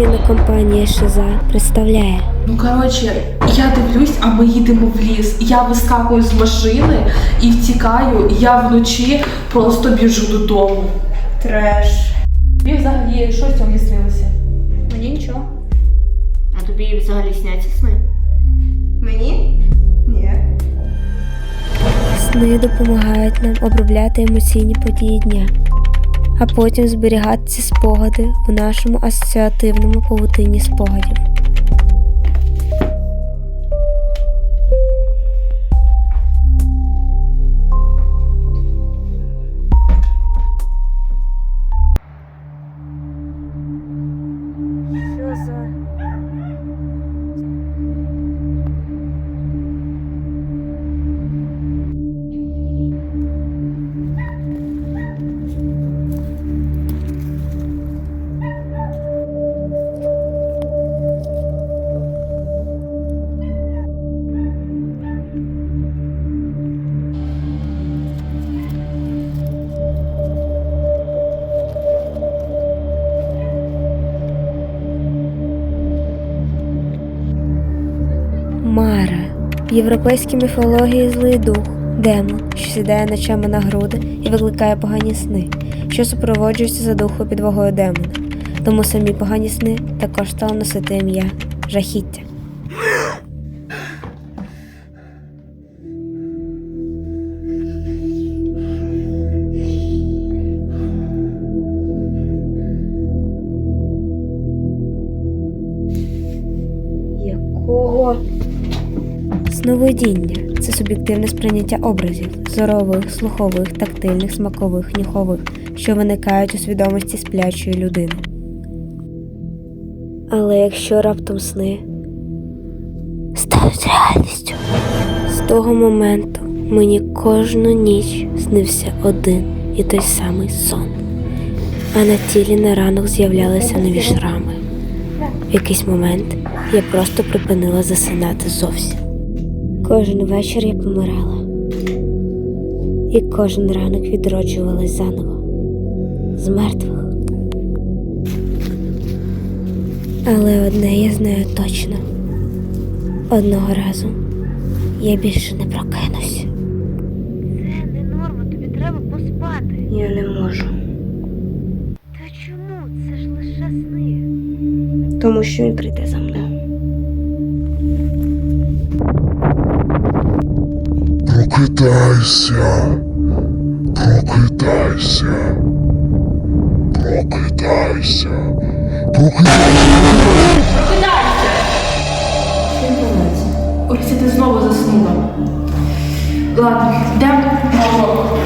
Кінокомпанія Шиза представляє Ну коротше, я дивлюсь, а ми їдемо в ліс. Я вискакую з машини і втікаю. і Я вночі просто біжу додому. Треш. Тобі взагалі що цьому снилося? Мені нічого. А тобі взагалі сняться сни? Мені? Ні. Сни допомагають нам обробляти емоційні події дня, а потім зберігати ці спогади в нашому асоціативному павутині спогадів. Мара в європейській міфології злий дух, демон, що сідає ночами на груди і викликає погані сни, що супроводжуються за духу під вагою демона. Тому самі погані сни також стали носити ім'я жахіття. Якого? Сновидіння це суб'єктивне сприйняття образів зорових, слухових, тактильних, смакових, нюхових, що виникають у свідомості сплячої людини. Але якщо раптом сни стануть реальністю, з того моменту мені кожну ніч снився один і той самий сон, а на тілі на ранок з'являлися нові шрами. В якийсь момент я просто припинила засинати зовсім. Кожен вечір я помирала, і кожен ранок відроджувалась заново з мертвих. Але одне я знаю точно: одного разу я більше не прокинусь. Це не норма, тобі треба поспати. Я не можу. Та чому? Це ж лише сни. Тому що він прийде за мною. Прокидайся. Прокидайся. Прокидайся. Прокидайся. Ось ти знову заснула. Ладно, йдемо на урок.